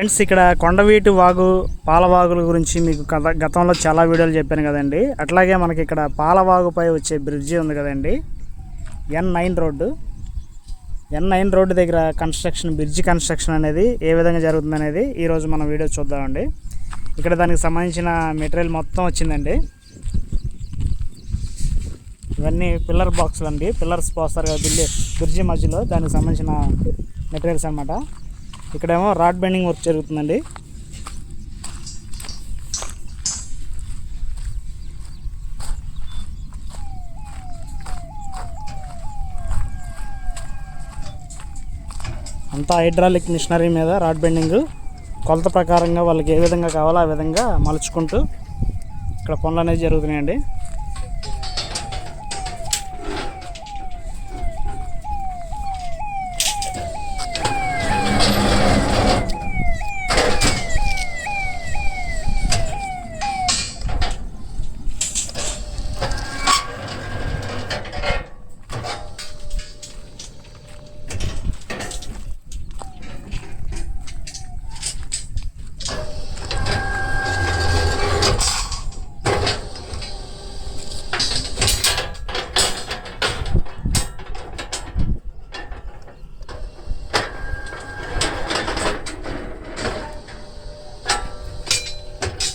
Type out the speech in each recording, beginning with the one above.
Friends ఇక్కడ కొండవీటి వాగు పాలవాగుల గురించి మీకు గత గతంలో చాలా వీడియోలు చెప్పాను కదండి. అట్లాగే మనకి ఇక్కడ పాలవాగుపై వచ్చే బ్రిడ్జి ఉంది కదండి. N nine road. N nine road దగ్గర కన్స్ట్రక్షన్ బ్రిడ్జి కన్స్ట్రక్షన్ అనేది ఏ విధంగా జరుగుతుంది అనేది ఈరోజు మనం వీడియో చూద్దామండి. ఇక్కడ దానికి సంబంధించిన మెటీరియల్ మొత్తం వచ్చిందండి. ఇవన్నీ పిల్లర్ బాక్సులు అండి. పిల్లర్స్ పోస్తారు కదా బిల్లి బ్రిడ్జి మధ్యలో దానికి సంబంధించిన మెటీరియల్స్ అన్నమాట. ఇక్కడేమో రాడ్ బెండింగ్ వర్క్ జరుగుతుందండి. అంతా హైడ్రాలిక్ మిషనరీ మీద రాడ్ బెండింగ్. కొలత ప్రకారంగా వాళ్ళకి ఏ విధంగా కావాలో ఆ విధంగా మలుచుకుంటూ ఇక్కడ పనులు అనేది జరుగుతున్నాయండి.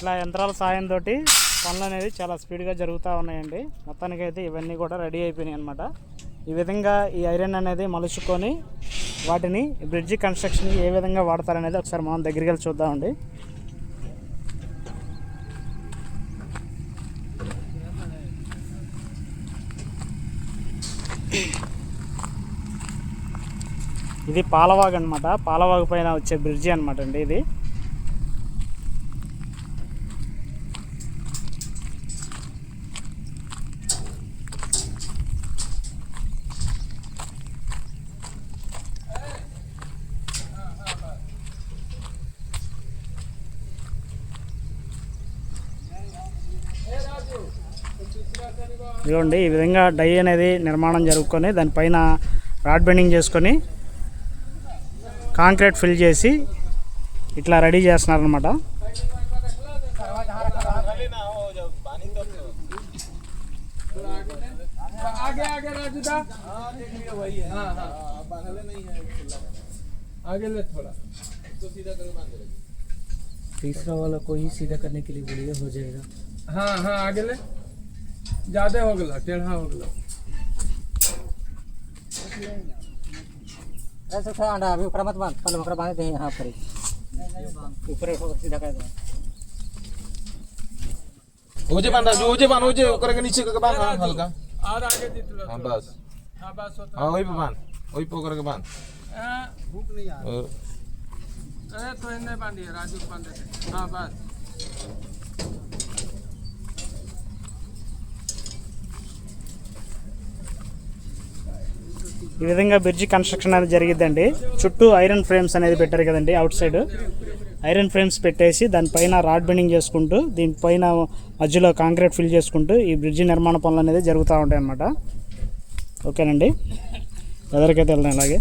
ఇట్లా యంత్రాల సాయంతో పనులు అనేది చాలా స్పీడ్గా జరుగుతూ ఉన్నాయండి. మొత్తానికైతే ఇవన్నీ కూడా రెడీ అయిపోయినాయి అనమాట ఈ విధంగా ఈ ఐరన్ అనేది మలుచుకొని వాటిని బ్రిడ్జి కన్స్ట్రక్షన్కి ఏ విధంగా వాడతారనేది ఒకసారి మనం దగ్గరికి వెళ్ళి చూద్దామండి. ఇది పాలవాగ్ అనమాట పాలవాగు పైన వచ్చే బ్రిడ్జి అనమాట అండి ఇది. ఇదిగోండి ఈ విధంగా డై అనేది నిర్మాణం జరుపుకొని దానిపైన రాడ్ బెండింగ్ చేసుకొని కాంక్రీట్ ఫిల్ చేసి ఇట్లా రెడీ చేస్తున్నారనమాట आगे आगे राजू दा हाँ हाँ आगे ले थोड़ा तीसरा वाला को ही सीधा करने के लिए बोलिए हो जाएगा हाँ हाँ आगे ले ज़्यादा हो गया टेढ़ा हो गया। ऐसा था अंडा अभी ऊपर मत बाँध पहले ऊपर बाँध दे यहाँ पर ऊपर उठो सीधा कर दे। ओजे बाँध राजू ओजे बाँध ओजे ओकरे के नीचे के बाँध हाँ, हल्का। और आगे जीत लो हाँ थोड़ा। बस। हाँ बस होता हाँ। वही पे बाँध वही पे ओकरे के बाँध हाँ, और अरे तो इन्हें बांधिए राजू को बाँध देते हाँ बस। ఈ విధంగా బ్రిడ్జి కన్స్ట్రక్షన్ అనేది జరిగిద్దండి. చుట్టూ ఐరన్ ఫ్రేమ్స్ అనేది పెట్టారు కదండి అవుట్ సైడ్. ఐరన్ ఫ్రేమ్స్ పెట్టేసి దానిపైన రాడ్ బెండింగ్ చేసుకుంటూ దీనిపైన మధ్యలో కాంక్రీట్ ఫిల్ చేసుకుంటూ ఈ బ్రిడ్జి నిర్మాణ పనులు అనేది జరుగుతూ ఉంటాయి అన్నమాట. ఓకేనండి? ఎదరికైతే వెళ్దాం అలాగే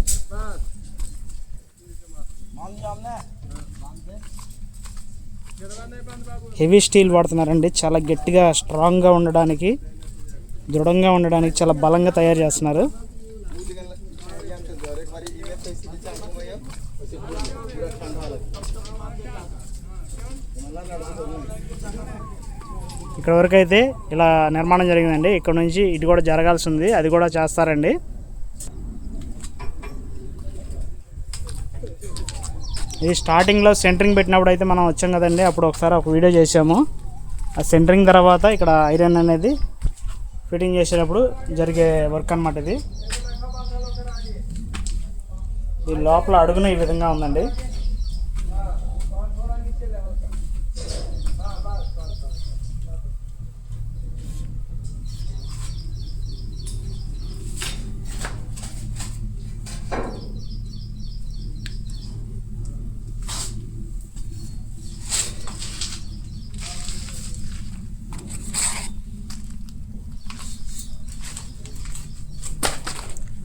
హెవీ స్టీల్ వాడుతున్నారండి. చాలా గట్టిగా స్ట్రాంగ్గా ఉండడానికి దృఢంగా ఉండడానికి చాలా బలంగా తయారు చేస్తున్నారు. ఇక్కడ వరకు అయితే ఇలా నిర్మాణం జరిగిందండి. ఇక్కడ నుంచి ఇటు కూడా జరగాల్సి ఉంది అది కూడా చేస్తారండి. ఇది స్టార్టింగ్లో సెంటరింగ్ పెట్టినప్పుడు అయితే మనం వచ్చాం కదండి. అప్పుడు ఒకసారి ఒక వీడియో చేసాము ఆ సెంటరింగ్ తర్వాత ఇక్కడ ఐరన్ అనేది ఫిట్టింగ్ చేసేటప్పుడు జరిగే వర్క్ అన్నమాట ఇది. ఈ లోపల అడుగున ఈ విధంగా ఉందండి.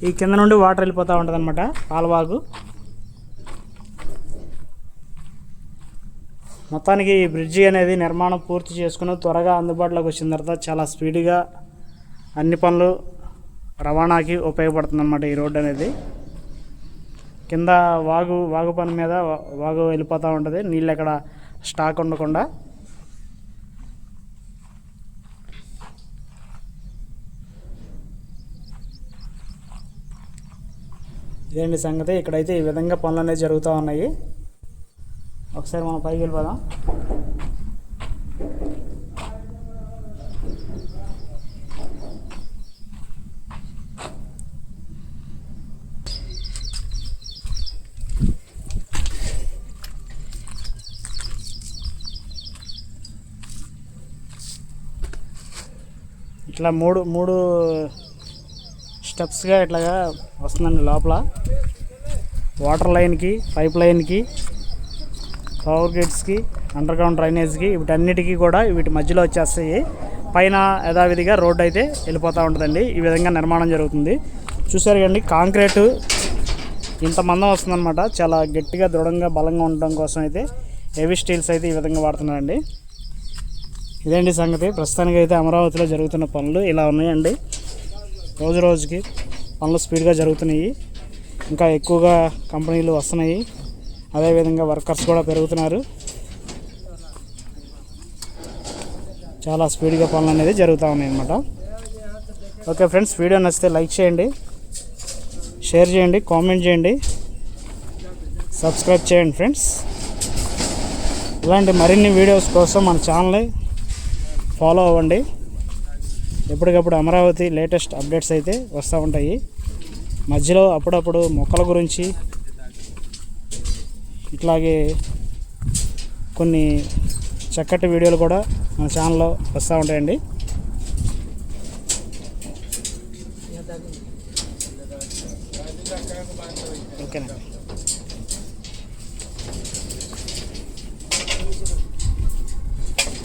ఈ కింద నుండి వాటర్ వెళ్ళిపోతూ ఉంటుంది అనమాట పాలవాగు. మొత్తానికి ఈ బ్రిడ్జి అనేది నిర్మాణం పూర్తి చేసుకుని త్వరగా అందుబాటులోకి వచ్చిన తర్వాత చాలా స్పీడ్గా అన్ని పనులు రవాణాకి ఉపయోగపడుతుంది అన్నమాట ఈ రోడ్డు అనేది. కింద వాగు వాగు పని మీద వాగు వెళ్ళిపోతూ ఉంటుంది. నీళ్ళు ఎక్కడ స్టాక్ ఉండకుండా ఇదేంటి సంగతి? ఇక్కడైతే ఈ విధంగా పనులు అనేవి జరుగుతూ ఉన్నాయి. ఒకసారి మనం పైకి వెళ్ళిపోదాం. ఇట్లా మూడు మూడు స్టెప్స్గా ఇట్లాగా వస్తుందండి లోపల. వాటర్ లైన్కి పైప్ లైన్కి పవర్ గ్రిడ్స్కి అండర్ గ్రౌండ్ డ్రైనేజ్కి వీటన్నిటికీ కూడా వీటి మధ్యలో వచ్చేస్తాయి. పైన యథావిధిగా రోడ్డు అయితే వెళ్ళిపోతూ ఉంటుందండి. ఈ విధంగా నిర్మాణం జరుగుతుంది. చూసారు కండి కాంక్రీటు ఇంత మందం వస్తుందన్నమాట. చాలా గట్టిగా దృఢంగా బలంగా ఉండడం కోసం అయితే హెవీ స్టీల్స్ అయితే ఈ విధంగా వాడుతున్నారండి. ఇదేంటి సంగతి. ప్రస్తుతానికి అయితే అమరావతిలో జరుగుతున్న పనులు ఇలా ఉన్నాయండి. రోజు రోజుకి పనులు స్పీడ్గా జరుగుతున్నాయి. ఇంకా ఎక్కువగా కంపెనీలు వస్తున్నాయి. అదేవిధంగా వర్కర్స్ కూడా పెరుగుతున్నారు. చాలా స్పీడ్గా పనులు అనేది జరుగుతూ ఉన్నాయన్నమాట ఓకే ఫ్రెండ్స్ వీడియో నచ్చితే లైక్ చేయండి షేర్ చేయండి కామెంట్ చేయండి సబ్స్క్రైబ్ చేయండి ఫ్రెండ్స్. ఇలాంటి మరిన్ని వీడియోస్ కోసం మన ఛానల్ని ఫాలో అవ్వండి. ఎప్పటికప్పుడు అమరావతి లేటెస్ట్ అప్డేట్స్ అయితే వస్తూ ఉంటాయి. మధ్యలో అప్పుడప్పుడు మొక్కల గురించి ఇట్లాగే కొన్ని చక్కటి వీడియోలు కూడా మన ఛానల్లో వస్తూ ఉంటాయండి. ఓకేనండి.